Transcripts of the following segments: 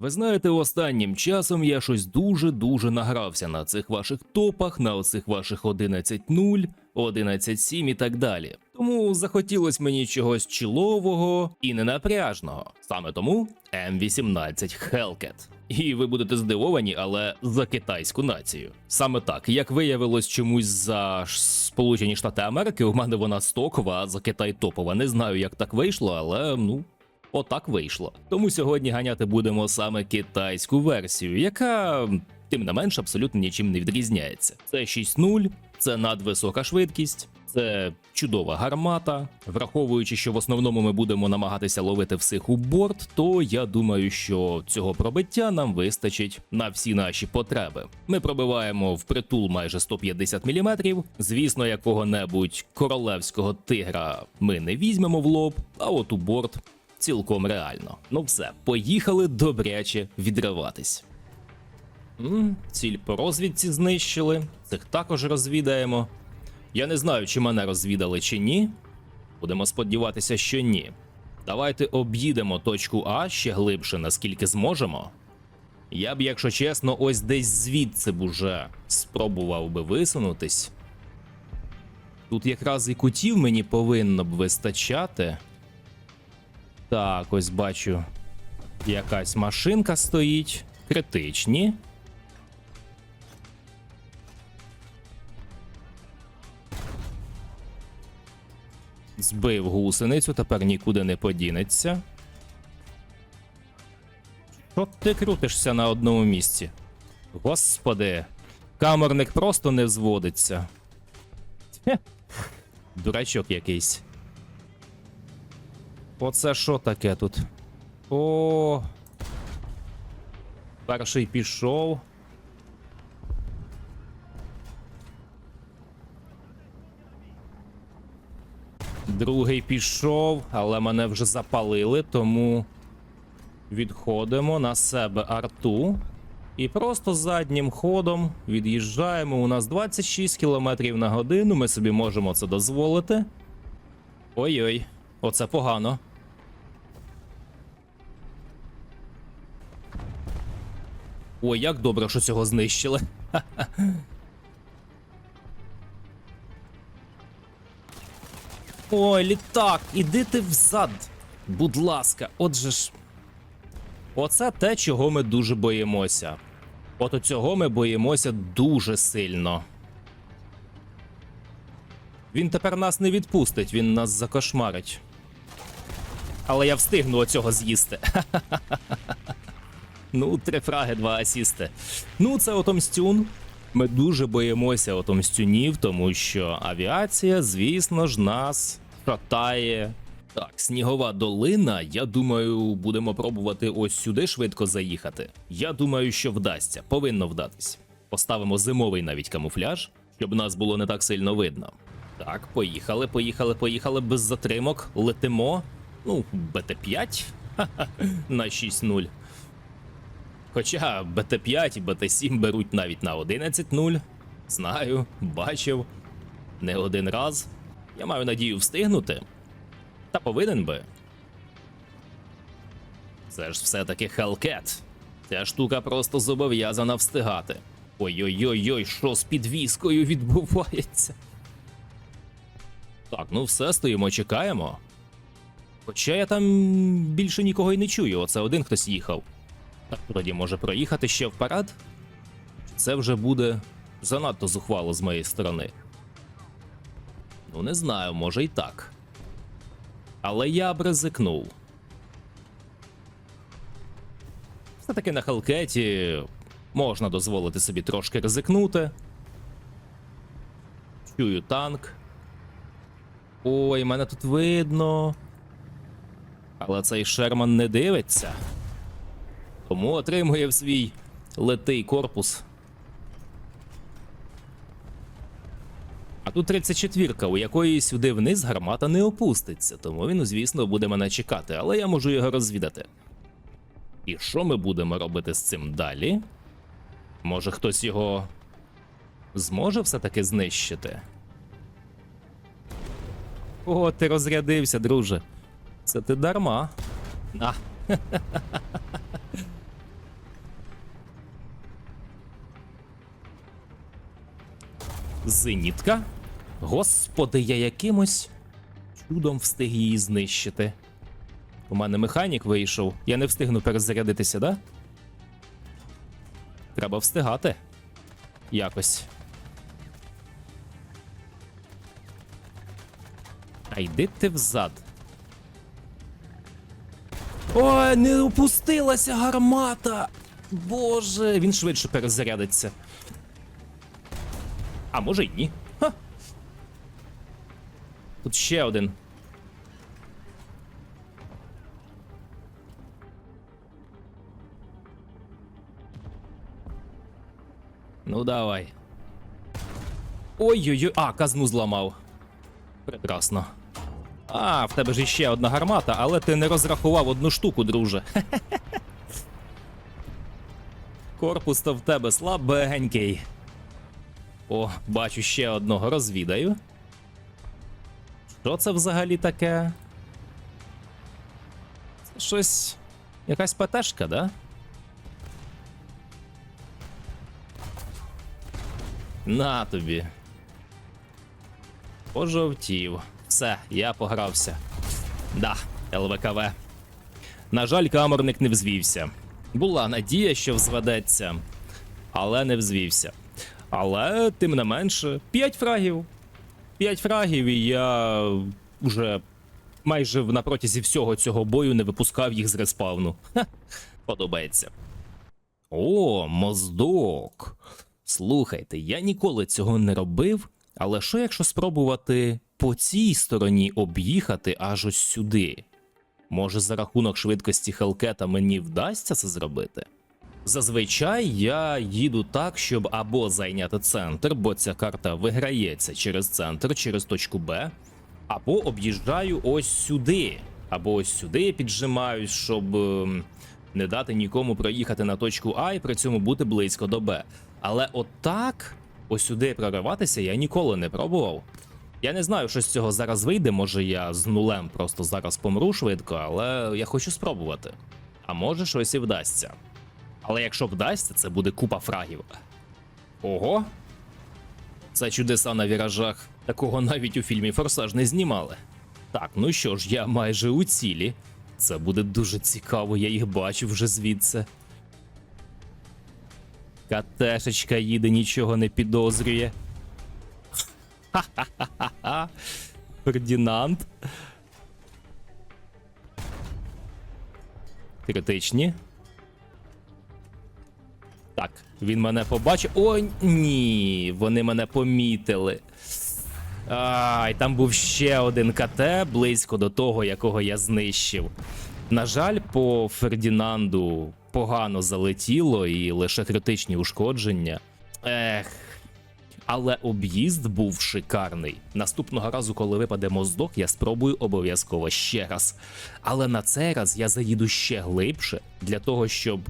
Ви знаєте, останнім часом я щось дуже-дуже награвся на цих ваших топах, на оцих ваших 11.0, 11.7 і так далі. Тому захотілось мені чогось чілового і ненапряжного. Саме тому М18 Hellcat. І ви будете здивовані, але за китайську націю. Саме так, як виявилось чомусь за Сполучені Штати Америки, у мене вона стокова, а за Китай топова. Не знаю, як так вийшло, але ну. Отак вийшло. Тому сьогодні ганяти будемо саме китайську версію, яка, тим не менш, абсолютно нічим не відрізняється. Це 6.0, це надвисока швидкість, це чудова гармата. Враховуючи, що в основному ми будемо намагатися ловити всіх у борт, то я думаю, що цього пробиття нам вистачить на всі наші потреби. Ми пробиваємо в притул майже 150 мм. Звісно, якого-небудь королевського тигра ми не візьмемо в лоб, а от у борт цілком реально. Ну все, поїхали добряче відриватись. М, ціль по розвідці знищили. Цих також розвідаємо. Я не знаю, чи мене розвідали чи ні. Будемо сподіватися, що ні. Давайте об'їдемо точку А ще глибше, наскільки зможемо. Я б, якщо чесно, ось десь звідси б уже спробував би висунутись. Тут якраз і кутів мені повинно б вистачати. Так, ось бачу. Якась машинка стоїть. Критичні. Збив гусеницю, тепер нікуди не подінеться. Що ти крутишся на одному місці? Господи, камерник просто не взводиться. Хе. Дурачок якийсь. Оце що таке тут? О. Перший пішов. Другий пішов, але мене вже запалили, тому відходимо на себе арту. І просто заднім ходом від'їжджаємо. У нас 26 км на годину. Ми собі можемо це дозволити. Ой-ой, оце погано. Ой, як добре, що цього знищили. Ой, літак, іди ти взад. Будь ласка, отже ж. Оце те, чого ми дуже боїмося. От цього ми боїмося дуже сильно. Він тепер нас не відпустить, він нас закошмарить. Але я встигну оцього з'їсти. Ну, три фраги, два асісти. Ну, це отомстюн. Ми дуже боїмося отомстюнів, тому що авіація, звісно ж, нас шатає. Так, снігова долина. Я думаю, будемо пробувати ось сюди швидко заїхати. Я думаю, що вдасться, повинно вдатись. Поставимо зимовий навіть камуфляж, щоб нас було не так сильно видно. Так, поїхали, поїхали, поїхали без затримок. Летимо. Ну, БТ-5 на 6-0. Хоча БТ5 і БТ7 беруть навіть на 11.0. Знаю, бачив. Не один раз. Я маю надію встигнути. Та повинен би. Це ж все-таки Hellcat. Ця штука просто зобов'язана встигати. Ой-ой-ой, що з підвіскою відбувається? Так, ну все, стоїмо, чекаємо. Хоча я там більше нікого й не чую, оце один хтось їхав. Тоді може проїхати ще вперед? Це вже буде занадто зухвало з моєї сторони. Ну, не знаю, може і так. Але я б ризикнув. Все-таки на Хелкеті можна дозволити собі трошки ризикнути. Чую танк. Ой, мене тут видно. Але цей Шерман не дивиться. Тому отримує в свій летий корпус. А тут 34-ка, у якої сюди вниз гармата не опуститься, тому він, звісно, буде мене чекати, але я можу його розвідати. І що ми будемо робити з цим далі? Може хтось його зможе все-таки знищити? О, ти розрядився, друже. Це ти дарма. На. Зенітка. Господи, я якимось чудом встиг її знищити. У мене механік вийшов. Я не встигну перезарядитися, да? Треба встигати. Якось. А йди ти взад. Ой, не опустилася гармата! Боже, він швидше перезарядиться. А може й ні. Ха. Тут ще один. Ну давай. Ой-ой-ой, а, казну зламав. Прекрасно. А, в тебе ж іще одна гармата, але ти не розрахував одну штуку, друже. Корпус то в тебе слабенький. О, бачу ще одного розвідаю. Що це взагалі таке? Це щось. Якась ПТшка, да? На тобі. Пожовтів. Все, я погрався. Да, ЛВКВ. На жаль, камерник не взвівся. Була надія, що взведеться, але не взвівся. Але, тим не менше, 5 фрагів. 5 фрагів, і я вже майже на протязі всього цього бою не випускав їх з респавну. Ха, подобається. О, моздок. Слухайте, я ніколи цього не робив, але що якщо спробувати по цій стороні об'їхати аж ось сюди? Може, за рахунок швидкості Хелкета мені вдасться це зробити? Зазвичай я їду так, щоб або зайняти центр, бо ця карта виграється через центр, через точку Б, або об'їжджаю ось сюди, або ось сюди піджимаюсь, щоб ем, не дати нікому проїхати на точку А і при цьому бути близько до Б. Але отак, ось сюди прориватися я ніколи не пробував. Я не знаю, що з цього зараз вийде. Може я з нулем просто зараз помру швидко, але я хочу спробувати. А може щось і вдасться. Але якщо вдасться, це буде купа фрагів. Ого. Це чудеса на віражах. Такого навіть у фільмі Форсаж не знімали. Так, ну що ж, я майже у цілі. Це буде дуже цікаво, я їх бачу вже звідси. Катешечка їде, нічого не підозрює. Ха-ха-ха-ха. Фердінанд. Критичні. Так, він мене побачив. О, ні, вони мене помітили. Ай, там був ще один КТ близько до того, якого я знищив. На жаль, по Фердінанду погано залетіло і лише критичні ушкодження. Ех. Але об'їзд був шикарний. Наступного разу, коли випаде моздок, я спробую обов'язково ще раз. Але на цей раз я заїду ще глибше для того, щоб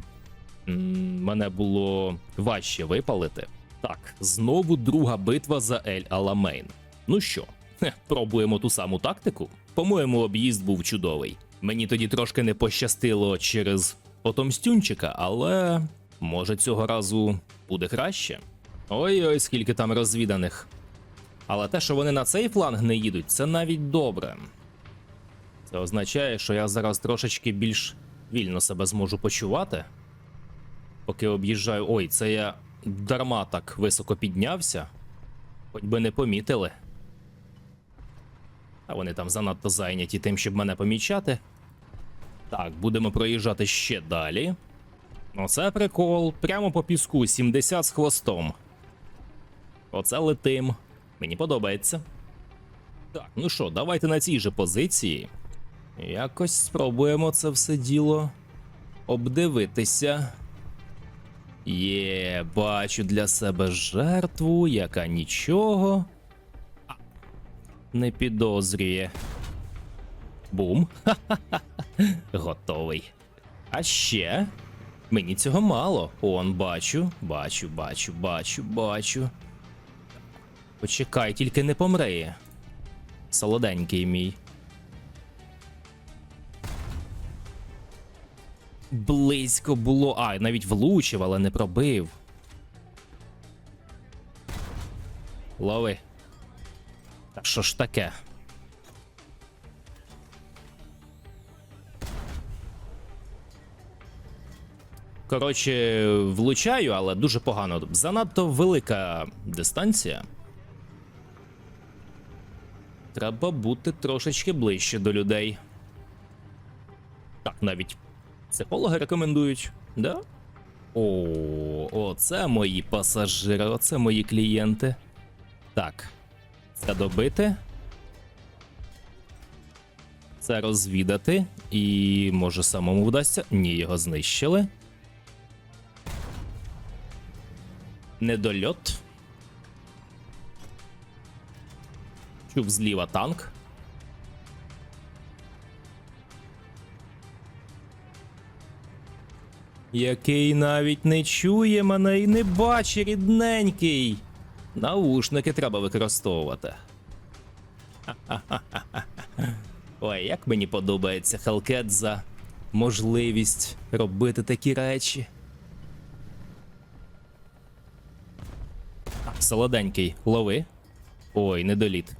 мене було важче випалити. Так, знову друга битва за Ель Аламейн. Ну що, хе, пробуємо ту саму тактику? По-моєму, об'їзд був чудовий. Мені тоді трошки не пощастило через Отомстюнчика, але може цього разу буде краще. Ой-ой, скільки там розвіданих. Але те, що вони на цей фланг не їдуть, це навіть добре. Це означає, що я зараз трошечки більш вільно себе зможу почувати. Поки об'їжджаю. Ой, це я дарма так високо піднявся. Хоч би не помітили. А вони там занадто зайняті тим, щоб мене помічати. Так, будемо проїжджати ще далі. Оце прикол. Прямо по піску 70 з хвостом. Оце летим. Мені подобається. Так, ну що, давайте на цій же позиції. Якось спробуємо це все діло обдивитися. Є, бачу для себе жертву, яка нічого. Не підозрює. Бум. Ха-ха-ха. Готовий. А ще мені цього мало. Он бачу, бачу, бачу, бачу, бачу. Почекай, тільки не помреє. Солоденький мій. Близько було. А, навіть влучив, але не пробив. лови. Та що ж таке? Коротше, влучаю, але дуже погано. Занадто велика дистанція. Треба бути трошечки ближче до людей. Так, навіть психологи рекомендують, да? О, оце мої пасажири, оце мої клієнти. Так, це добити. Це розвідати. І може самому вдасться. Ні, його знищили. Недольот. Чув зліва танк. Який навіть не чує мене і не бачить рідненький. Наушники треба використовувати. Ой, як мені подобається Хелкет за можливість робити такі речі. Солоденький, лови. Ой, недоліт.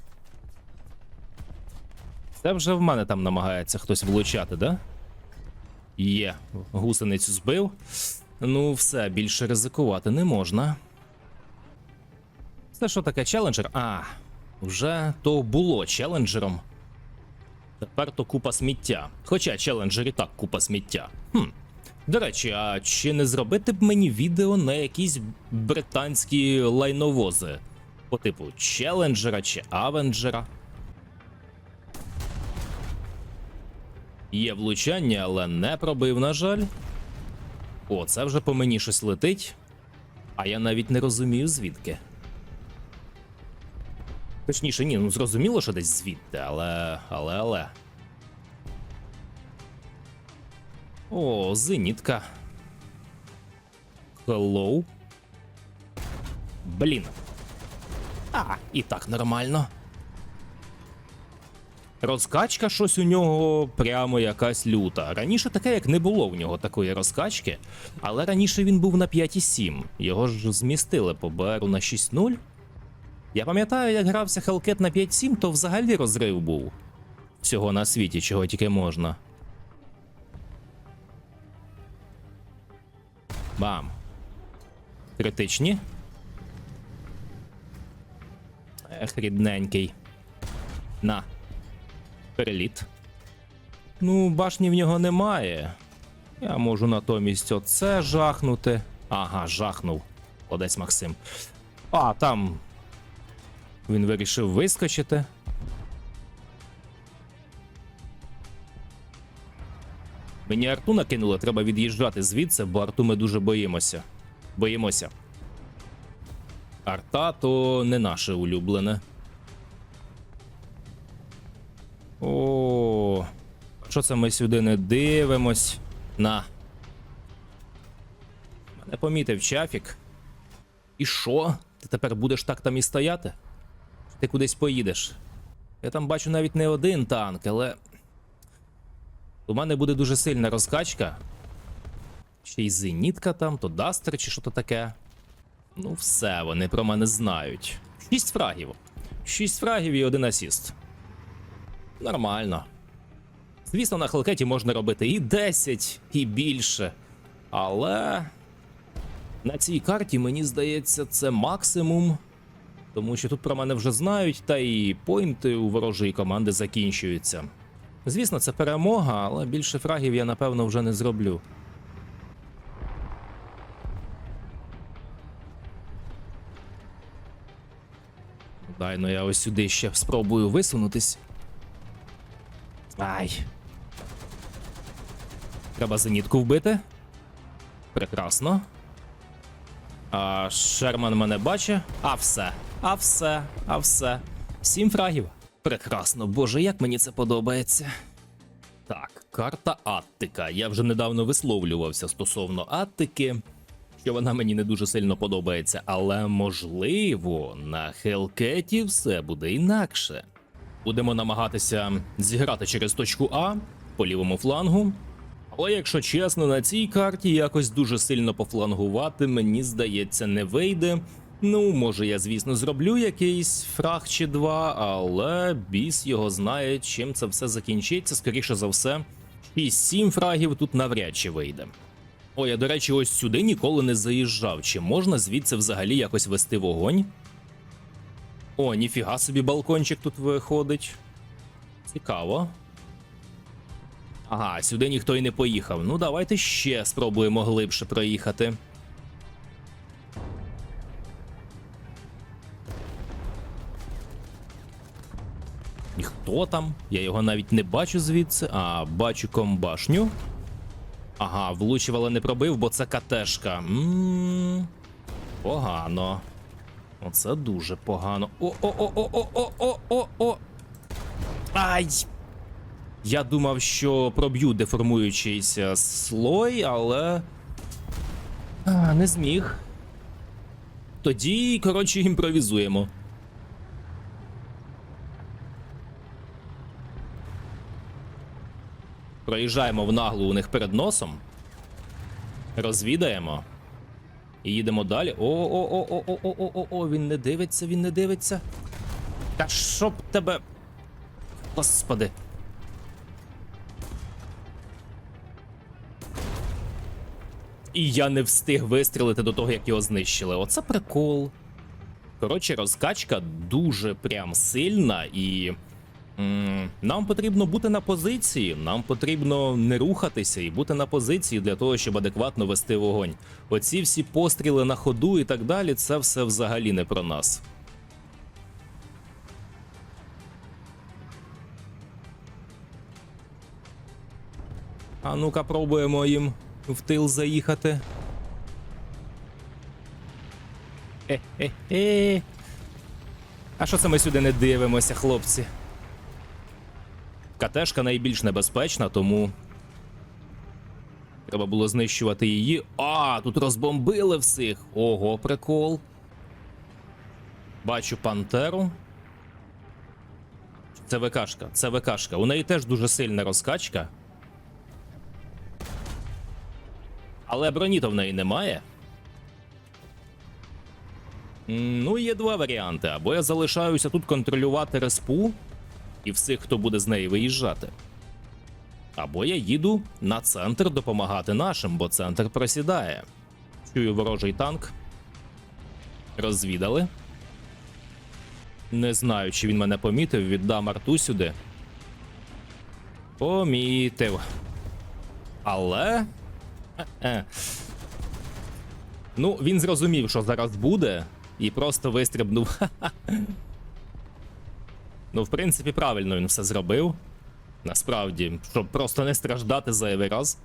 Це вже в мене там намагається хтось влучати, да? Є, гусеницю збив. Ну, все, більше ризикувати не можна. Це що таке челенджер? А, вже то було челенджером. Тепер то купа сміття. Хоча челенджер і так купа сміття. Хм. До речі, а чи не зробити б мені відео на якісь британські лайновози? По типу челенджера чи авенджера? Є влучання, але не пробив, на жаль. О, це вже по мені щось летить. А я навіть не розумію звідки. Точніше, ні, ну зрозуміло, що десь звідти, але. але, але. О, зенітка. Hello. Блін. А, і так нормально. Розкачка щось у нього прямо якась люта. Раніше таке, як не було в нього такої розкачки, але раніше він був на 5,7. Його ж змістили по БРу на 6.0. Я пам'ятаю, як грався Hellcat на 5.7, то взагалі розрив був. Всього на світі, чого тільки можна. Бам. Критичні. Ех, рідненький. На. Переліт. Ну, башні в нього немає. Я можу натомість оце жахнути. Ага, жахнув. Одець Максим. А, там. Він вирішив вискочити. Мені арту накинули, треба від'їжджати звідси, бо арту ми дуже боїмося. Боїмося. Арта то не наше улюблене. О, що це ми сюди не дивимось? На. Мене помітив чафік. І що? Ти тепер будеш так там і стояти? Ти кудись поїдеш? Я там бачу навіть не один танк, але. У мене буде дуже сильна розкачка. Ще й зенітка там, то дастер чи що то таке. Ну, все, вони про мене знають. Шість фрагів. Шість фрагів і один асіст. Нормально. Звісно, на Хелкеті можна робити і 10, і більше. Але на цій карті, мені здається, це максимум. Тому що тут про мене вже знають, та і поінти у ворожої команди закінчуються. Звісно, це перемога, але більше фрагів я напевно вже не зроблю. Дай ну я ось сюди ще спробую висунутись. Ай. Треба зенітку вбити. Прекрасно. А Шерман мене бачить. А все. А все, а все. Сім фрагів. Прекрасно, боже, як мені це подобається. Так, карта Аттика. Я вже недавно висловлювався стосовно Аттики, що вона мені не дуже сильно подобається, але можливо, на Хелкеті все буде інакше. Будемо намагатися зіграти через точку А по лівому флангу. Але якщо чесно, на цій карті якось дуже сильно пофлангувати, мені здається, не вийде. Ну, може, я, звісно, зроблю якийсь фраг чи два, але біс його знає, чим це все закінчиться. Скоріше за все, 6-7 фрагів тут навряд чи вийде. О, я, до речі, ось сюди ніколи не заїжджав. Чи можна звідси взагалі якось вести вогонь? О, ніфіга собі балкончик тут виходить. Цікаво. Ага, сюди ніхто й не поїхав. Ну, давайте ще спробуємо глибше проїхати. І хто там? Я його навіть не бачу звідси. А, бачу комбашню. Ага, влучив, але не пробив, бо це катешка. Ммм. Погано. Оце дуже погано. О-о-о-о-о-о-о-о! Ай! Я думав, що проб'ю деформуючийся слой, але. А, Не зміг. Тоді, коротше, імпровізуємо. Проїжджаємо в наглу у них перед носом. Розвідаємо. І їдемо далі. О-о-о-о-о-о-о-о, він не дивиться, він не дивиться. Та щоб тебе. Господи. І я не встиг вистрілити до того, як його знищили. Оце прикол. Коротше, розкачка дуже прям сильна і. Нам потрібно бути на позиції, нам потрібно не рухатися і бути на позиції для того, щоб адекватно вести вогонь. Оці всі постріли на ходу і так далі, це все взагалі не про нас. А ну-ка, пробуємо їм в тил заїхати. Е-е-е. А що це ми сюди не дивимося, хлопці? КТшка найбільш небезпечна, тому. Треба було знищувати її. А, тут розбомбили всіх. Ого, прикол. Бачу пантеру. Це ВКшка, це ВКшка. У неї теж дуже сильна розкачка. Але броні то в неї немає. Ну, є два варіанти. Або я залишаюся тут контролювати респу і всіх, хто буде з неї виїжджати. Або я їду на центр допомагати нашим, бо центр просідає. Чую ворожий танк. Розвідали. Не знаю, чи він мене помітив, віддам арту сюди. Помітив. Але. Е-е. Ну, він зрозумів, що зараз буде, і просто вистрибнув. Ну, в принципі, правильно він все зробив. Насправді, щоб просто не страждати зайвий раз.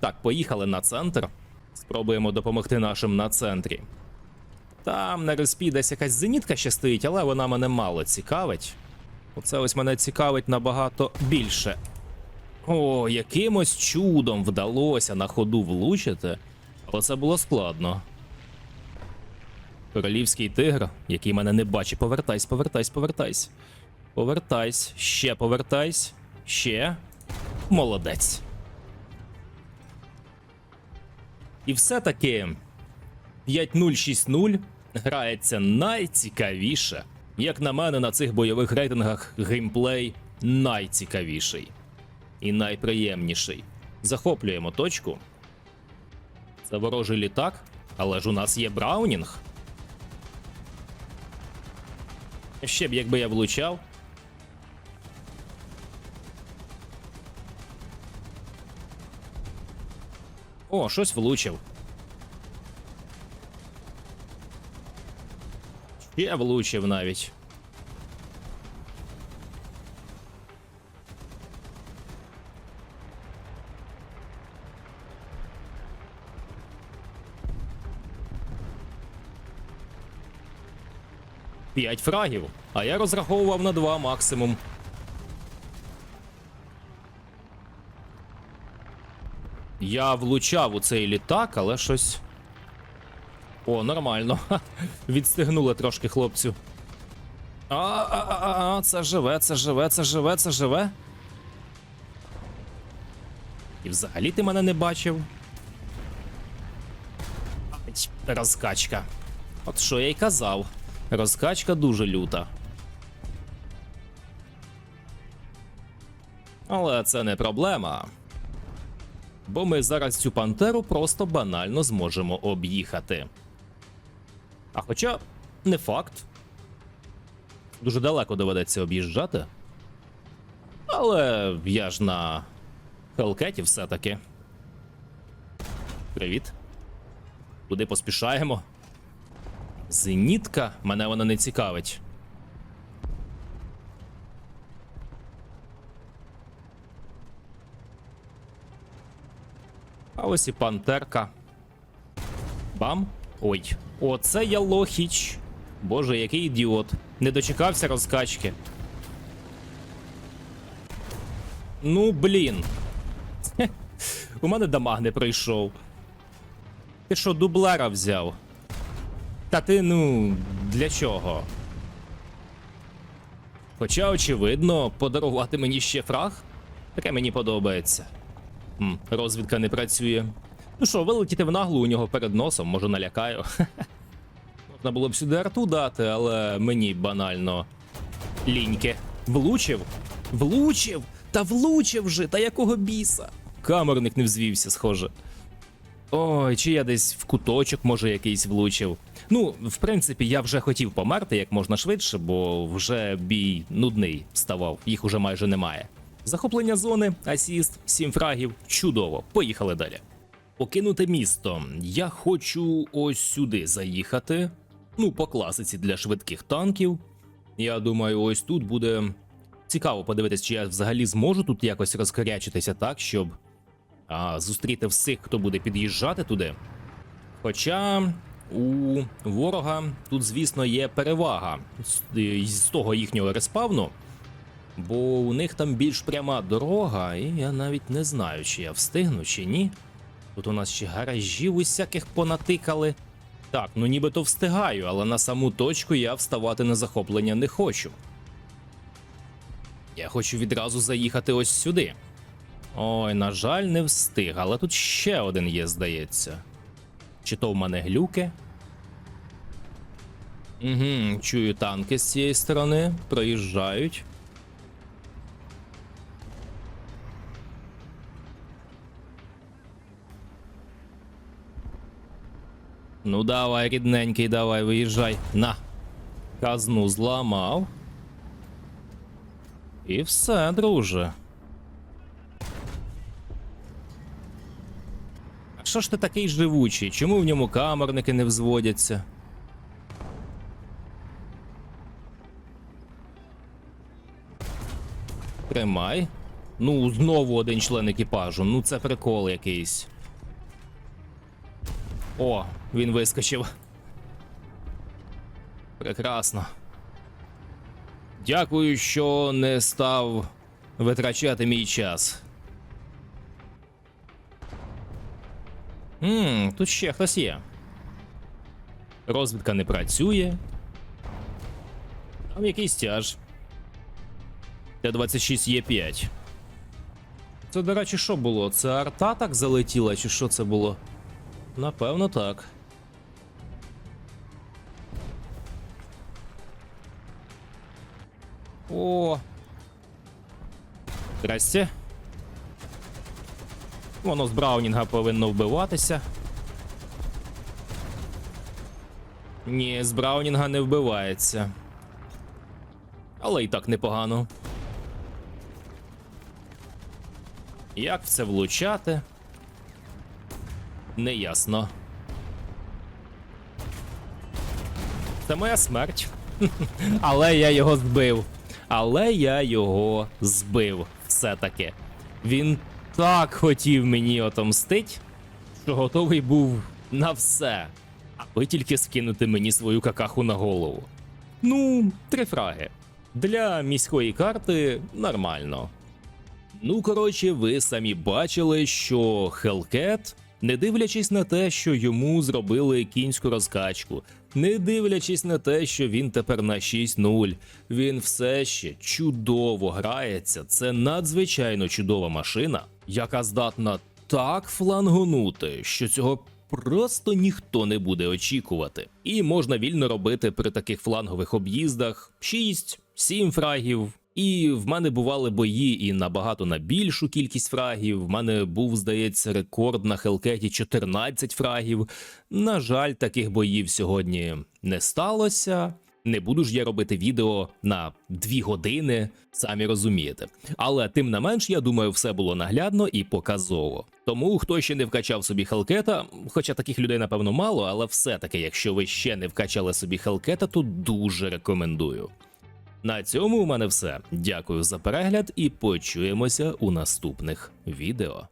Так, поїхали на центр. Спробуємо допомогти нашим на центрі. Там на респі десь якась зенітка ще стоїть, але вона мене мало цікавить. Оце ось мене цікавить набагато більше. О, якимось чудом вдалося на ходу влучити, але це було складно. Королівський тигр, який мене не бачить. Повертайсь, повертайсь, повертайсь. Повертайсь, ще повертайсь, ще. Молодець. І все-таки 5-0-6-0 грається найцікавіше. Як на мене, на цих бойових рейтингах геймплей найцікавіший і найприємніший. Захоплюємо точку. Це ворожий літак, але ж у нас є Браунінг. Ще б якби я влучав. О, щось влучив. Ще влучив навіть. П'ять фрагів, а я розраховував на два максимум. Я влучав у цей літак, але щось. О, нормально. Ха, Відстигнули трошки хлопцю. А, а, а, а, це живе, це живе, це живе, це живе. І взагалі ти мене не бачив. Розкачка. От що я й казав. Розкачка дуже люта. Але це не проблема. Бо ми зараз цю пантеру просто банально зможемо об'їхати. А хоча не факт. Дуже далеко доведеться об'їжджати. Але я ж на Хелкеті все-таки. Привіт. Куди поспішаємо? Зенітка? Мене вона не цікавить. А ось і пантерка. Бам. Ой. Оце я лохіч. Боже, який ідіот. Не дочекався розкачки. Ну, блін. У мене дамаг не пройшов. Ти що, дублера взяв? Та ти, ну, для чого? Хоча, очевидно, подарувати мені ще фраг? Таке мені подобається. М, розвідка не працює. Ну що, вилетіти в наглу у нього перед носом, може налякаю. Можна було б сюди арту дати, але мені банально ліньки. Влучив? Влучив! Та влучив же! Та якого біса? Камерник не взвівся, схоже. Ой, чи я десь в куточок, може, якийсь влучив. Ну, в принципі, я вже хотів померти як можна швидше, бо вже бій нудний ставав, їх уже майже немає. Захоплення зони, асіст, сім фрагів. Чудово. Поїхали далі. Покинути місто. Я хочу ось сюди заїхати. Ну, по класиці для швидких танків. Я думаю, ось тут буде цікаво подивитись, чи я взагалі зможу тут якось розкорячитися так, щоб а, зустріти всіх, хто буде під'їжджати туди. Хоча у ворога тут, звісно, є перевага з, з того їхнього респавну, бо у них там більш пряма дорога, і я навіть не знаю, чи я встигну, чи ні. Тут у нас ще гаражів усяких понатикали. Так, ну нібито встигаю, але на саму точку я вставати на захоплення не хочу. Я хочу відразу заїхати ось сюди. Ой, на жаль, не встиг, але тут ще один є, здається. Чи то в мене глюки? Угу, чую танки з цієї сторони, проїжджають. Ну давай, рідненький, давай, виїжджай. На. Казну зламав. І все, друже. Що ж ти такий живучий? Чому в ньому камерники не взводяться? Тримай. Ну, знову один член екіпажу. Ну це прикол якийсь. О, він вискочив. Прекрасно. Дякую, що не став витрачати мій час. Ммм, тут ще хтось є. Розвідка не працює. Там якийсь тяж. Т-26 є 5. Це, до речі, що було? Це арта так залетіла, чи що це було? Напевно, так. О. Здрасте. Воно з Браунінга повинно вбиватися. Ні, з Браунінга не вбивається. Але і так непогано. Як в це влучати? Неясно. Це моя смерть. Але я його збив. Але я його збив. Все-таки. Він так хотів мені отомстить, що готовий був на все. Аби тільки скинути мені свою какаху на голову. Ну, три фраги. Для міської карти нормально. Ну, коротше, ви самі бачили, що Hellcat, не дивлячись на те, що йому зробили кінську розкачку, не дивлячись на те, що він тепер на 6-0, він все ще чудово грається. Це надзвичайно чудова машина, яка здатна так флангонути, що цього просто ніхто не буде очікувати. І можна вільно робити при таких флангових об'їздах 6-7 фрагів. І в мене бували бої і набагато на більшу кількість фрагів. В мене був, здається, рекорд на Хелкеті 14 фрагів. На жаль, таких боїв сьогодні не сталося. Не буду ж я робити відео на 2 години, самі розумієте. Але тим не менш, я думаю, все було наглядно і показово. Тому хто ще не вкачав собі Хелкета, хоча таких людей напевно мало, але все-таки, якщо ви ще не вкачали собі Хелкета, то дуже рекомендую. На цьому у мене все. Дякую за перегляд і почуємося у наступних відео.